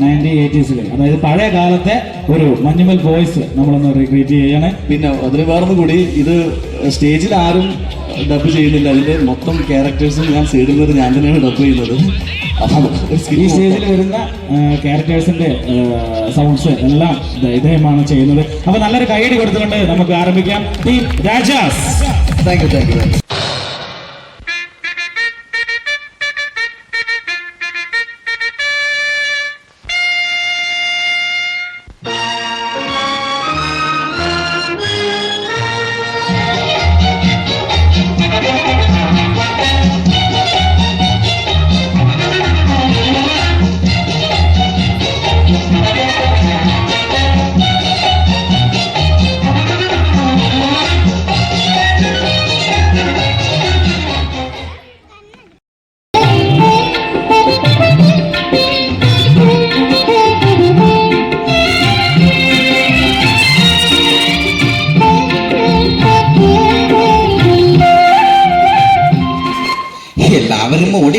Nineteen എയ്റ്റീസിൽ അതായത് പഴയ കാലത്തെ ഒരു മഞ്ഞുമൽ വോയിസ് നമ്മളൊന്ന് റിക്രീറ്റ് ചെയ്യണേ. പിന്നെ അതിന് വേറൊന്നും കൂടി ഇത് സ്റ്റേജിൽ ആരും ഡബ് ചെയ്യുന്നില്ല. അതിന്റെ മൊത്തം ക്യാരക്ടേഴ്സും ഞാൻ സൈഡിൽ നിന്ന് ഞാൻ തന്നെയാണ് ഡബ് ചെയ്യുന്നത്. ഈ സ്റ്റേജിൽ വരുന്ന ക്യാരക്ടേഴ്സിന്റെ സൗണ്ട്സ് എല്ലാം ഇദ്ദേഹമാണ് ചെയ്യുന്നത്. അപ്പൊ നല്ലൊരു കൈയടി കൊടുത്തുകൊണ്ട് നമുക്ക് ആരംഭിക്കാം. Team Rajas thank you thank you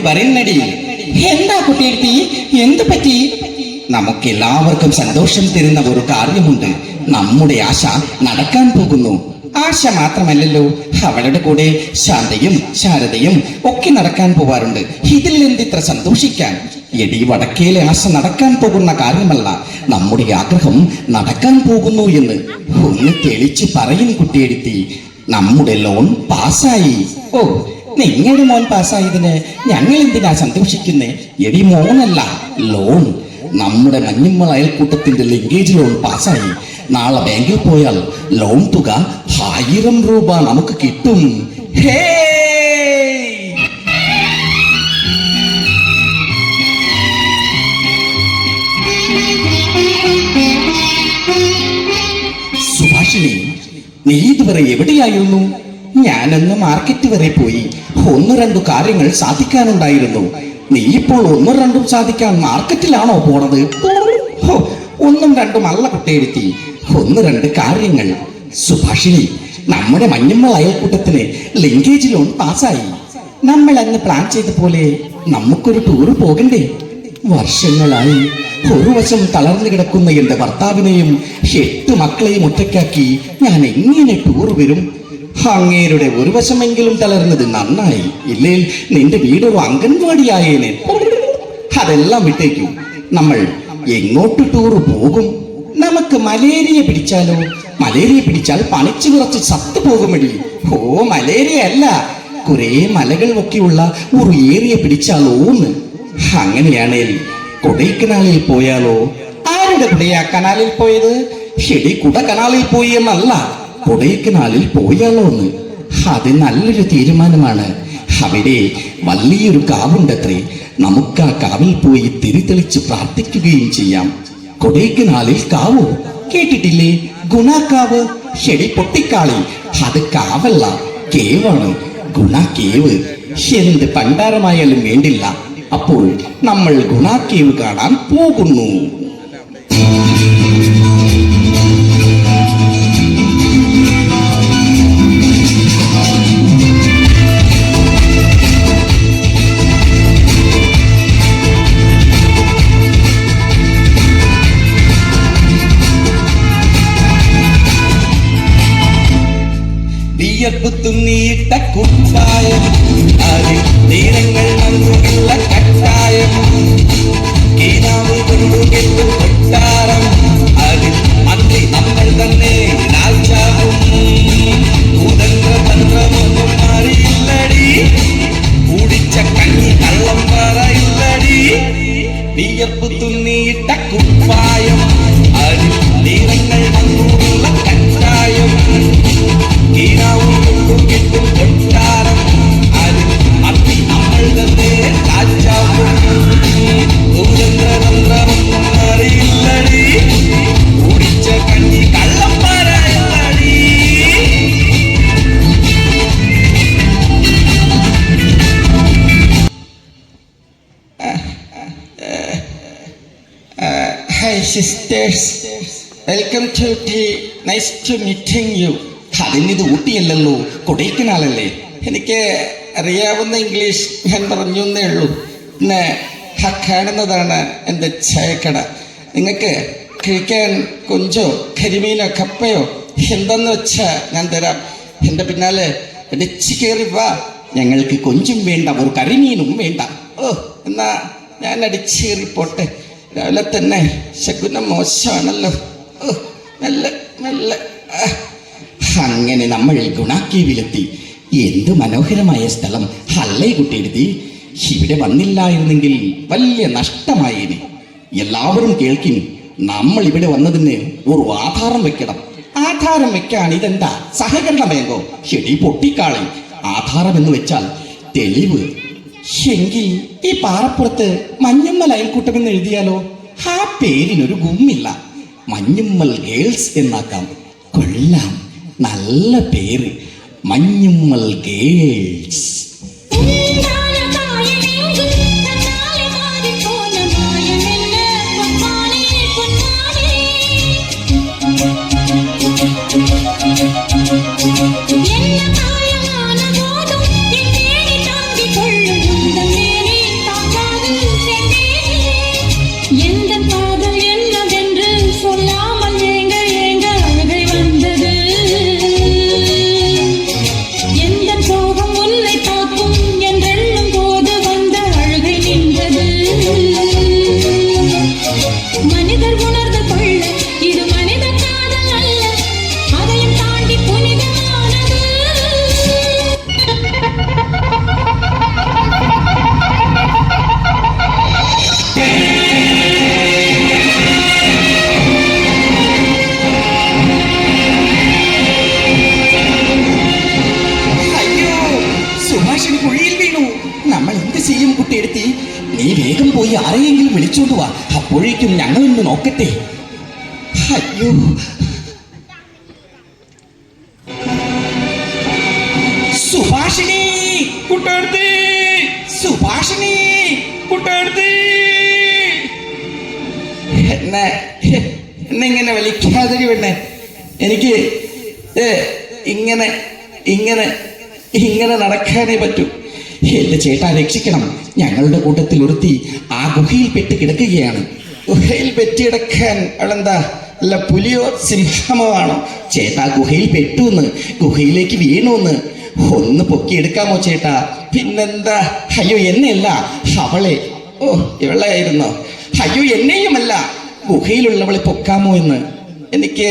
പറയുന്നടി. എന്താ കുട്ടിയെടുത്തി എന്തു പറ്റി? നമുക്ക് എല്ലാവർക്കും സന്തോഷം തരുന്ന ഒരു കാര്യമുണ്ട്. നമ്മുടെ ആശ നടക്കാൻ പോകുന്നു. ആശ മാത്രമല്ലല്ലോ അവളുടെ കൂടെ ശാന്തയും ശാരദയും ഒക്കെ നടക്കാൻ പോവാറുണ്ട്. ഇതിൽ എന്തിത്ര സന്തോഷിക്കാൻ? എടി വടക്കേലെ ആശ നടക്കാൻ പോകുന്ന കാര്യമല്ല. നമ്മുടെ ആഗ്രഹം നടക്കാൻ പോകുന്നു എന്ന്. ഒന്ന് തെളിച്ച് പറയും കുട്ടിയെടുത്തി നമ്മുടെ ലോൺ പാസ്സായി. ഓ നിങ്ങളുടെ മോൻ പാസ്സായതിന് ഞങ്ങൾ എന്തിനാ സന്തോഷിക്കുന്നേ? എടി മോനല്ല ലോൺ. നമ്മുടെ മഞ്ഞുമ്മൾ അയൽക്കൂട്ടത്തിന്റെ ലിങ്കേജ് ലോൺ പാസ്സായി. നാളെ ബാങ്കിൽ പോയാൽ ലോൺ തുക ആയിരം രൂപ നമുക്ക് കിട്ടും. സുഭാഷിണി നീ ഇതുവരെ എവിടെയായിരുന്നു? ഞാനന്ന് മാർക്കറ്റ് വരെ പോയി. ഒന്ന് രണ്ടു കാര്യങ്ങൾ സാധിക്കാനുണ്ടായിരുന്നു. നീ ഇപ്പോൾ ഒന്നും രണ്ടും സാധിക്കാൻ മാർക്കറ്റിലാണോ പോണത്? ഒന്നും രണ്ടും അല്ല കുട്ടിയെടുത്തി. ഒന്ന് രണ്ട് കാര്യങ്ങൾ. സുഭാഷിണി നമ്മുടെ മഞ്ഞമ്മ അയൽക്കൂട്ടത്തിന് ലിങ്കേജ് ലോൺ പാസ്സായി നമ്മൾ അന്ന് പ്ലാൻ ചെയ്ത പോലെ നമുക്കൊരു ടൂറ് പോകണ്ടേ? വർഷങ്ങളായി ഒരു വശം തളർന്നു കിടക്കുന്ന എന്റെ ഭർത്താവിനെയും എട്ട് മക്കളെയും ഒറ്റയ്ക്കാക്കി ഞാൻ എങ്ങനെ ടൂർ വരും? അങ്ങേരുടെ ഒരു വശമെങ്കിലും തളർന്നത് നന്നായി. ഇല്ലേൽ നിന്റെ വീടൊരു അംഗൻവാടിയായേനെ. അതെല്ലാം വിട്ടേക്കൂ. നമ്മൾ എങ്ങോട്ട് ടൂർ പോകും? നമുക്ക് മലേറിയ പിടിച്ചാലോ? മലേറിയ പിടിച്ചാൽ പണിച്ചു കുറച്ച് സത്ത് പോകുമടി. ഓ മലേറിയ അല്ല. കുറെ മലകൾ ഒക്കെയുള്ള ഒരു ഏരിയ പിടിച്ചാലോന്ന് അങ്ങനെയാണേൽ കൊടൈക്കനാലിൽ പോയാലോ? ആരുടെ കുടയാ കനാലിൽ പോയത്? ഷെടി കുട കനാലിൽ പോയി എന്നല്ല. കൊടൈക്കനാലിൽ പോയാലോ എന്ന്? അത് നല്ലൊരു തീരുമാനമാണ്. അവിടെ വലിയൊരു കാവുണ്ടത്രേ. നമുക്ക് ആ കാവിൽ പോയി തിരിതെളിച്ച് പ്രാർത്ഥിക്കുകയും ചെയ്യാം. കൊടൈക്കനാലിൽ കാവോ? കേട്ടിട്ടില്ലേ? ഗുണാക്കാവ്? ശരി പൊട്ടിക്കാളി. അത് കാവല്ല കേവാണ്. ഗുണ കേവ് എന്ത് പണ്ടാരമായാലും വേണ്ടില്ല. അപ്പോൾ നമ്മൾ ഗുണാ കേവ് കാണാൻ പോകുന്നു. வியப்பு துண்ணியிட்ட குட்டாயம் அதில் நேரங்கள் நன்றுள்ள கட்டாயம். கீழாமல் கொண்டு கெட்டு கொட்டாரம். அதில் அன்னை நம்மள் தன்னை ராஜாவும் உதன்ற தந்திரமும் மாறி இல்லடி. குடிச்ச கண்ணி கள்ளம் வர இல்லடி. வியப்பு துண்ணியிட்ட குப்பாயம். Hi welcome to to nice Nice to meeting അതിനിത് ഊട്ടിയല്ലല്ലോ കൊടൈക്കനാലല്ലേ? എനിക്ക് അറിയാവുന്ന ഇംഗ്ലീഷ് ഞാൻ പറഞ്ഞു എന്നേ ഉള്ളൂ. പിന്നെ കാണുന്നതാണ് എന്റെ ചായക്കട. നിങ്ങൾക്ക് കഴിക്കാൻ കൊഞ്ചോ കരിമീനോ കപ്പയോ എന്തെന്ന് വെച്ചാൽ ഞാൻ തരാം. എന്റെ പിന്നാലെ അടിച്ചു കയറി വാ. ഞങ്ങൾക്ക് കൊഞ്ചും വേണ്ട ഒരു കരിമീനും വേണ്ട. ഓ എന്നാ ഞാൻ അടിച്ചു കയറി പോട്ടെ രാവിലെ തന്നെ ശകുനം മോശമാണല്ലോ. നല്ല മെല്ലെ അങ്ങനെ നമ്മൾ ഗുണാക്കീവിലെത്തി. എന്ത് മനോഹരമായ സ്ഥലം. ഹല്ലേ കുട്ടിയെടുത്തി ഇവിടെ വന്നില്ലായിരുന്നെങ്കിൽ വലിയ നഷ്ടമായേനെ. എല്ലാവരും കേൾക്കും നമ്മൾ ഇവിടെ വന്നതിന് ഒരു ആധാരം വെക്കണം. ആധാരം വെക്കാൻ ഇതെന്താ? സഹകരണ ബാങ്കോ? ശരി പൊട്ടിക്കാളി. ആധാരം എന്ന് വെച്ചാൽ തെളിവ്. എങ്കിൽ ഈ പാറപ്പുറത്ത് മഞ്ഞമ്മൽ അയൽക്കൂട്ടം എന്ന് എഴുതിയാലോ? ആ പേരിനൊരു ഗുമ്മില്ല. മഞ്ഞുമ്മൽ ഗേൾസ് എന്നാക്കാം. കൊള്ളാം. നല്ല പേര്. മഞ്ഞുമ്മൽ ഗേൾസ് നോക്കട്ടെ അയ്യോ സുഭാഷിണി കുട്ടിയെടുത്തി സുഭാഷിണി കുട്ടിയെടുത്തി എന്നെ എന്നെങ്ങനെ വലിക്കാതിരി പെണ്ണെ? എനിക്ക് ഇങ്ങനെ ഇങ്ങനെ ഇങ്ങനെ നടക്കാനേ പറ്റൂ. എന്റെ ചേട്ടാ രക്ഷിക്കണം. ഞങ്ങളുടെ കൂട്ടത്തിൽ ഒരുത്തി ആ ഗുഹയിൽ പെട്ട് കിടക്കുകയാണ്. ഗുഹയിൽ പെറ്റിടക്കാൻ അവളെന്താ അല്ല പുലിയോ സിംഹമോ ആണോ? ചേട്ടാ ഗുഹയിൽ പെട്ടു എന്ന് ഗുഹയിലേക്ക് വീണു എന്ന് ഒന്ന് പൊക്കിയെടുക്കാമോ ചേട്ടാ? പിന്നെന്താ? അയ്യോ എന്നെയല്ല അവളെ. ഓ ഇവളായിരുന്നോ അയ്യോ എന്നെയുമല്ല. ഗുഹയിലുള്ളവളെ പൊക്കാമോ എന്ന്. എനിക്ക്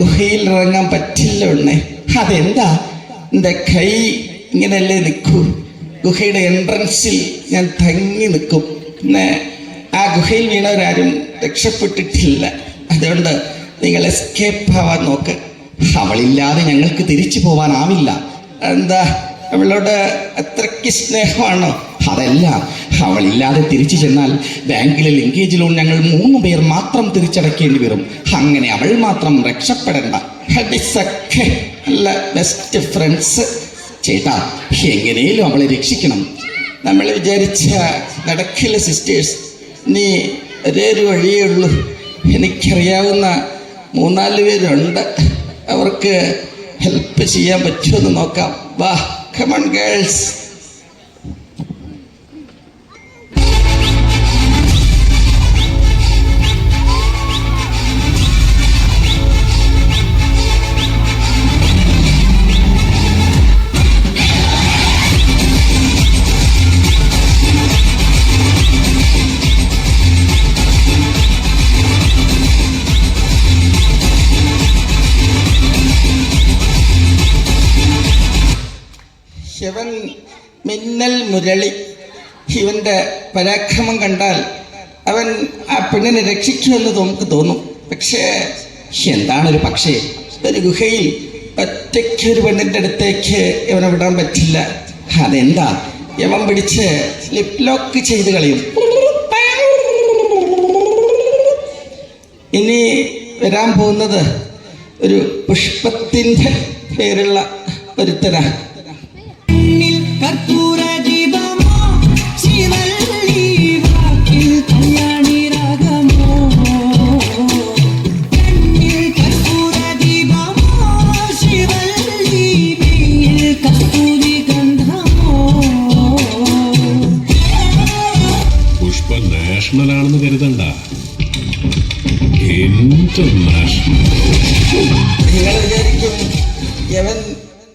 ഗുഹയിൽ ഇറങ്ങാൻ പറ്റില്ല ഉണ്ണേ. അതെന്താ? എന്റെ കൈ ഇങ്ങനെയല്ലേ നിൽക്കൂ? ഗുഹയുടെ എൻട്രൻസിൽ ഞാൻ തങ്ങി നിൽക്കും. പിന്നെ ഗുഹയിൽ വീണവരാരും രക്ഷപ്പെട്ടിട്ടില്ല. അതുകൊണ്ട് നിങ്ങൾ എസ്കേപ്പ് ആവാൻ നോക്ക്. അവളില്ലാതെ ഞങ്ങൾക്ക് തിരിച്ചു പോവാനാവില്ല എന്താ? അവളോട് അത്രയ്ക്ക് സ്നേഹമാണോ? അതല്ല. അവളില്ലാതെ തിരിച്ചു ചെന്നാൽ ബാങ്കിലെ ലിങ്കേജ് ലോൺ ഞങ്ങൾ മൂന്ന് പേർ മാത്രം തിരിച്ചടക്കേണ്ടി വരും. അങ്ങനെ അവൾ മാത്രം രക്ഷപ്പെടേണ്ട. ഹഡിസൊക്കെ ബെസ്റ്റ് ഫ്രണ്ട്സ് ചേട്ടാ എങ്ങനെയും അവളെ രക്ഷിക്കണം. നമ്മൾ വിചാരിച്ച നടക്കില്ല സിസ്റ്റേഴ്സ് നീ ഒരേ വഴിയേ ഉള്ളൂ. എനിക്കറിയാവുന്ന മൂന്നാൽ പേരുണ്ട്. അവർക്ക് ഹെൽപ്പ് ചെയ്യാൻ പറ്റുമെന്ന് നോക്കാം. വാ കമൺ ഗേൾസ് ഇവൻ മിന്നൽ മുരളി. ശിവന്റെ പരാക്രമം കണ്ടാൽ അവൻ ആ പെണ്ണിനെ രക്ഷിക്കുമെന്ന് നമുക്ക് തോന്നും. പക്ഷേ എന്താണൊരു പക്ഷേ? ഒരു ഗുഹയിൽ ഒറ്റയ്ക്ക് ഒരു പെണ്ണിന്റെ അടുത്തേക്ക് ഇവനെ വിടാൻ പറ്റില്ല. അതെന്താ? യവൻ പിടിച്ച് ലിപ് ലോക്ക് ചെയ്ത് കളയും. ഇനി വരാൻ പോകുന്നത് ഒരു പുഷ്പത്തിന്റെ പേരുള്ള கற்பூர தீபமோ சிவல்லி வாக்கில் கல்யாணி ராகமோ? கண்ணில் கற்பூர தீபமோ சிவல்லி மெயில் പുഷ്പ നാഷണൽ കരുതണ്ട.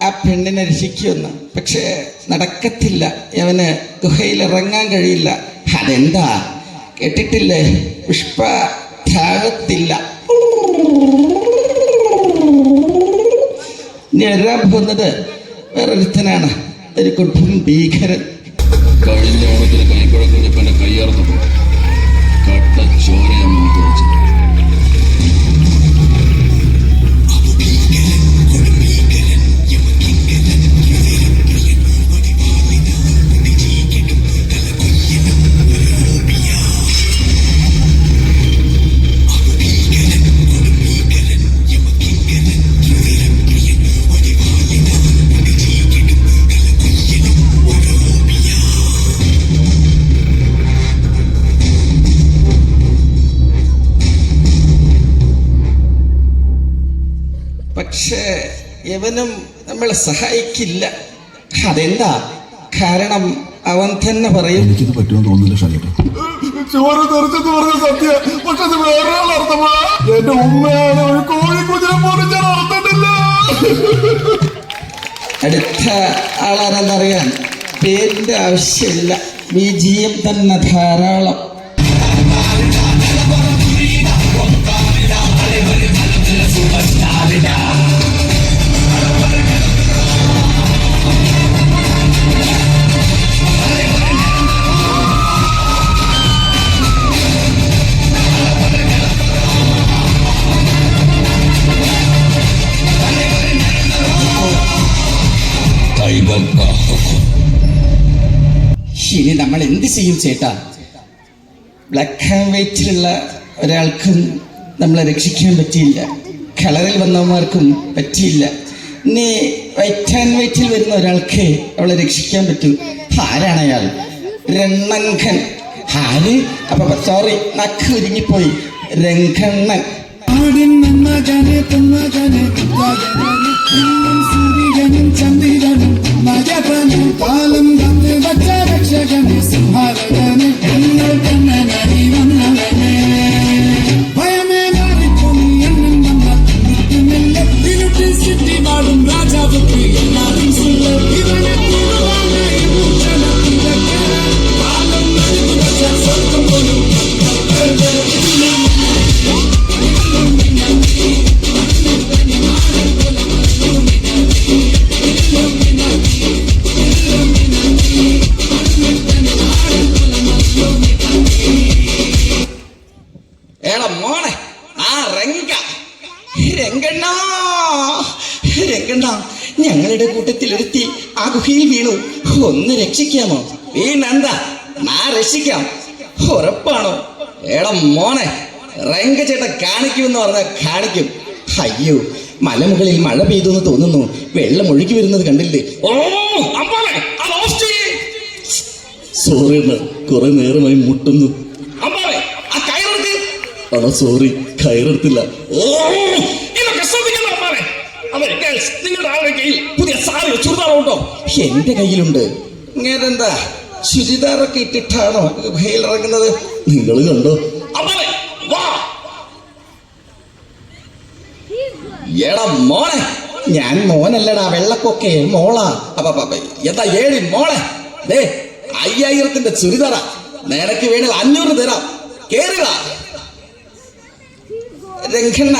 ആ പെണ്ണിനെ രക്ഷിക്കുമെന്ന്. പക്ഷേ നടക്കത്തില്ല. അവന് ഗുഹയിൽ ഇറങ്ങാൻ കഴിയില്ല. അതെന്താ? കേട്ടിട്ടില്ലേ? പുഷ്പ താഴത്തില്ല ഇനി വരാൻ പോകുന്നത് വേറൊരുത്തനാണ്. ഒരു കൊടും ഭീകരൻ. കഴിഞ്ഞ ഓണത്തിന് കൈക്കുഴക്കൊടിപ്പന്റെ പക്ഷേ യവനും നമ്മളെ സഹായിക്കില്ല. അതെന്താ? കാരണം അവൻ തന്നെ പറയും. എനിക്കിത് പറ്റുമെന്ന് തോന്നുന്നില്ല ഷാജേട്ടാ. ചോറ് തെറിച്ചെന്ന് പറഞ്ഞ സത്യ. പക്ഷെ അത് വേറെ അർത്ഥമാ. എന്റെ ഉമ്മയാണ് ഒരു കോഴിക്കുതിരെ പോലും ഞാൻ അർത്ഥമില്ല അടുത്ത ആളാരെന്നറിയാൻ പേരിന്റെ ആവശ്യമില്ല. വിജയം തന്നെ ധാരാളം. ചെയ്യും ചേട്ടാ. ബ്ലാക്ക് ആൻഡ് വൈറ്റിലുള്ള ഒരാൾക്കും നമ്മളെ രക്ഷിക്കാൻ പറ്റിയില്ല. കളറിൽ വന്നവന്മാർക്കും പറ്റിയില്ല. ഇനി വൈറ്റ് ആൻഡ് വൈറ്റിൽ വരുന്ന ഒരാൾക്ക് അവളെ രക്ഷിക്കാൻ പറ്റും. ആരാണ് അയാൾ? രണ്ണൻഖൻ ആര്? അപ്പൊ സോറി നക്ക് ഒരുങ്ങിപ്പോയി. രംഗണ്ണൻ. ചന്ദ്രനും മജപനും കാലം തന്ന് വച്ച രക്ഷകനെ സംഹാരകനെ എന്നോ കണ്ണനടി രംഗണ്ണ ഞങ്ങളുടെ കൂട്ടത്തിൽ ഒരുത്തി ആ ഗുഹയിൽ വീണു. ഒന്ന് രക്ഷിക്കാമോ? വീണെന്താ നാ രക്ഷിക്കാം. ഉറപ്പാണോ? എടാ മോനെ രംഗ കാണിക്കും കാണിക്കുമെന്ന് പറഞ്ഞാൽ കാണിക്കും. അയ്യോ മലമുകളിൽ മഴ പെയ്തു എന്ന് തോന്നുന്നു. വെള്ളം ഒഴുകി വരുന്നത് കണ്ടില്ലേ? ഓ സോറി കുറെ നേരമായി മുട്ടുന്നു. കയറെടുക്ക്. സോറി കയറെടുത്തില്ല. ഓ അതെ ഗേൾസ് നിങ്ങളുടെ ആളുടെ കയ്യിൽ പുതിയ സാരിയോ ചുരിദാറോ ഉണ്ടോ? എന്റെ കയ്യിലുണ്ട്. ഇങ്ങനെന്താ ചുരിദാറൊക്കെ ഇട്ടിട്ടാണോ ഇറങ്ങുന്നത് നിങ്ങൾ കണ്ടോ? അമ്മാനെ വാ. എടാ മോനെ ഞാൻ മോനല്ലടാ വെള്ളക്കൊക്കെ മോളാ. അപ്പ അപ്പ, അപ്പ, എന്താ ഏഴി മോളെ? ദേ അയ്യായിരത്തിന്റെ ചുരിദാറ. നിനക്ക് വേണേൽ അഞ്ഞൂറ് തരാം. കേറുക രംഗണ്ണ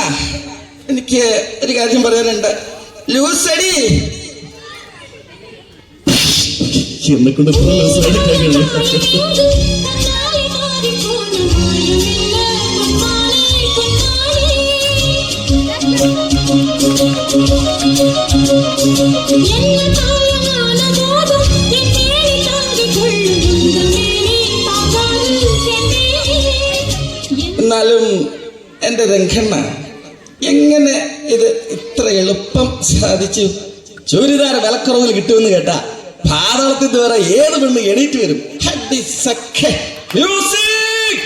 എനിക്ക് ഒരു കാര്യം പറയാനുണ്ട്. ലൂസടി! എന്നെ കൊണ്ട് എന്നാലും എന്റെ രംഗണ്ണ എങ്ങനെ ഇത് ഇത്ര എളുപ്പം സാധിച്ചു ചുരിദാർ വിലക്കുറവിൽ കിട്ടുമെന്ന് കേട്ടാ പാതാളത്തിൽ വേറെ ഏത് പെണ്ണ് എണീറ്റ് വരും. Music!